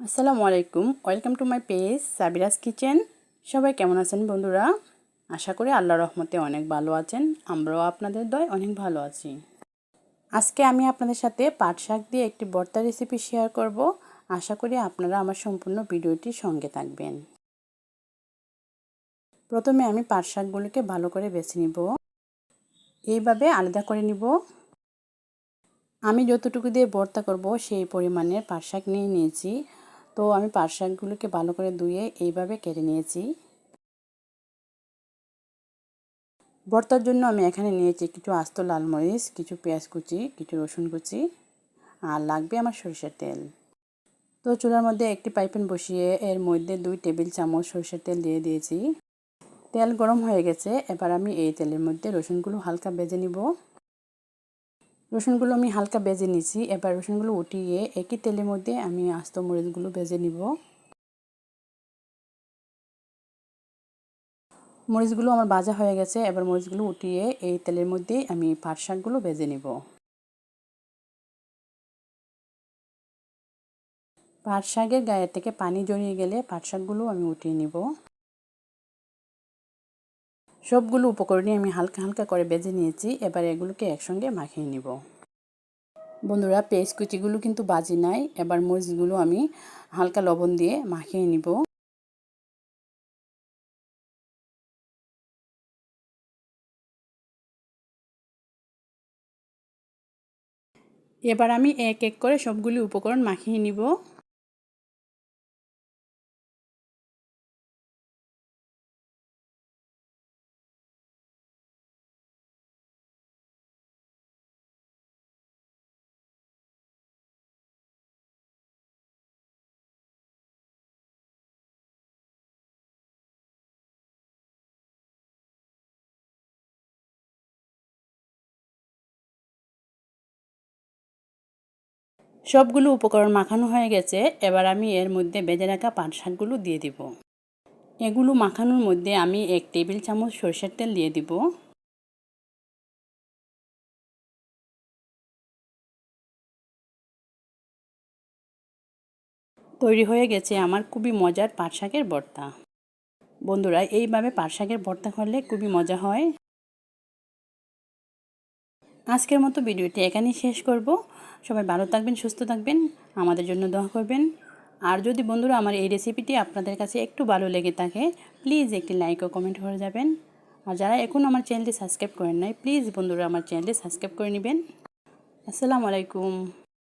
আসসালামু আলাইকুম। Welcome to my page Sabiras kitchen সবাই কেমন আছেন বন্ধুরা? আশা করি আল্লাহ রহমতে অনেক ভালো আছেন। আমরাও আপনাদের দয় অনেক ভালো আছি। আজকে আমি আপনাদের সাথে পাট শাক দিয়ে একটি বর্তা রেসিপি শেয়ার করব। আশা করি আপনারা আমার সম্পূর্ণ ভিডিওটি সঙ্গে থাকবেন। প্রথমে আমি পাট শাকগুলোকে ভালো করে বেছে নিব। এইভাবে আলাদা করে নিব। আমি যতটুকু দিয়ে ভর্তা করব, সেই পরিমাণের পাট শাক নিয়ে নিয়েছি। তো আমি পাট শাকগুলোকে ভালো করে ধুয়ে এইভাবে কেটে নিয়েছি। ভর্তার জন্য আমি এখানে নিয়েছি কিছু আস্ত লাল মরিচ, কিছু পেঁয়াজ কুচি, কিছু রসুন কুচি আর লাগবে আমার সরষের তেল। তো চুলার মধ্যে একটি পাইপেন বসিয়ে এর মধ্যে দুই টেবিল চামচ সরষের তেল দিয়ে দিয়েছি। তেল গরম হয়ে গেছে, এবার আমি এই তেলের মধ্যে রসুনগুলো হালকা বেজে নিব। রসুনগুলো আমি হালকা বেজে নিছি এবার রসুনগুলো উঠিয়ে একই তেলের মধ্যে আমি আস্ত মরিচগুলো বেজে নিব। মরিচগুলো আমার ভাজা হয়ে গেছে। এবার মরিচগুলো উঠিয়ে এই তেলের মধ্যে আমি পাট শাকগুলো বেজে নিব। পাট শাকের গায়ে থেকে পানি জড়িয়ে গেলে পাট শাকগুলো আমি উঠিয়ে নিব। সবগুলো উপকরণই আমি হালকা হালকা করে বেজে নিয়েছি, এবার এগুলোকে একসঙ্গে মাখিয়ে নিব। বন্ধুরা, পেস্ট কুচিগুলো কিন্তু বাজি নাই, এবার মরিচগুলো আমি হালকা লবণ দিয়ে মাখিয়ে নিব। এবার আমি এক এক করে সবগুলি উপকরণ মাখিয়ে নিব। সবগুলো উপকরণ মাখানো হয়ে গেছে, এবার আমি এর মধ্যে বেজে রাখা পাট শাকগুলো দিয়ে দিব। এগুলো মাখানোর মধ্যে আমি এক টেবিল চামচ সরষের তেল দিয়ে দিব। তৈরি হয়ে গেছে আমার খুবই মজার পাট শাকের ভর্তা। বন্ধুরা, এইভাবে পাট শাকের ভর্তা করলে খুবই মজা হয়। আজকের মতো ভিডিওটি এখানেই শেষ করব। সবাই ভালো থাকবেন, সুস্থ থাকবেন, আমাদের জন্য দোয়া করবেন। আর যদি বন্ধুরা আমার এই রেসিপিটি আপনাদের কাছে একটু ভালো লেগে থাকে প্লিজ একটি লাইক ও কমেন্ট করে যাবেন। আর যারা এখন আমার চ্যানেলটি সাবস্ক্রাইব করেন নাই প্লিজ বন্ধুরা আমার চ্যানেলটি সাবস্ক্রাইব করে নেবেন। আসসালামু আলাইকুম।